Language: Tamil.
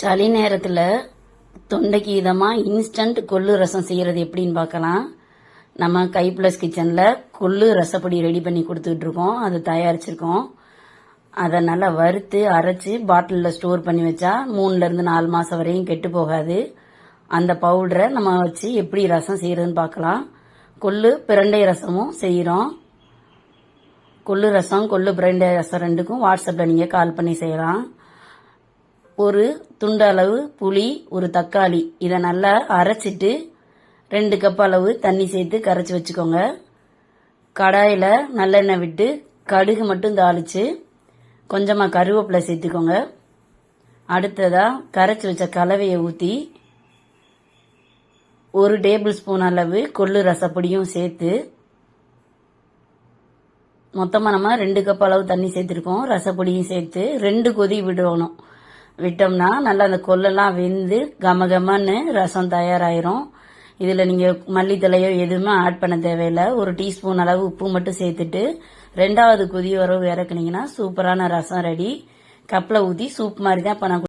சளி நேரத்தில் தொண்டைக்கு இதமாக இன்ஸ்டன்ட் கொள்ளு ரசம் செய்கிறது எப்படின்னு பார்க்கலாம். நம்ம கை ப்ளஸ் கிச்சனில் கொள்ளு ரசப்பொடி ரெடி பண்ணி கொடுத்துட்ருக்கோம் அது தயாரிச்சிருக்கோம். அதை நல்லா வறுத்து அரைச்சி பாட்டிலில் ஸ்டோர் பண்ணி வச்சா மூணுலேருந்து நாலு மாதம் வரையும் கெட்டு போகாது. அந்த பவுடரை நம்ம வச்சு எப்படி ரசம் செய்கிறதுன்னு பார்க்கலாம். கொள்ளு பிரண்டை ரசமும் செய்கிறோம் கொள்ளு ரசம் கொள்ளு பிரண்டை ரசம் ரெண்டுக்கும் வாட்ஸ்அப்பில் நீங்கள் கால் பண்ணி செய்யலாம். ஒரு துண்டு அளவு புளி ஒரு தக்காளி. இதை நல்லா அரைச்சிட்டு ரெண்டு கப் அளவு தண்ணி சேர்த்து கரைச்சி வச்சுக்கோங்க. கடாயில் நல்லெண்ணெய் விட்டு கடுகு மட்டும் தாளித்து கொஞ்சமாக கருவேப்பிலை சேர்த்துக்கோங்க. அடுத்ததாக கரைச்சி வச்ச கலவையை ஊற்றி ஒரு டேபிள் ஸ்பூன் அளவு கொள்ளு ரசப்பொடியும் சேர்த்து மொத்தமாக நம்ம ரெண்டு கப் அளவு தண்ணி சேர்த்துருக்கோம். ரசப்பொடியும் சேர்த்து ரெண்டு கொதி விடணும். விட்டோம்னா நல்லா அந்த கொல்லெல்லாம் வெந்து கம கமன்னு ரசம் தயாராயிரும். இதில் நீங்கள் மல்லித்தலையோ எதுவுமே ஆட் பண்ண தேவையில்லை. ஒரு டீஸ்பூன் அளவு உப்பு மட்டும் சேர்த்துட்டு ரெண்டாவது கொதி வரவு இறக்குனீங்கன்னா சூப்பரான ரசம் ரெடி கப்பில் ஊற்றி சூப் மாதிரி தான் இப்போ நான்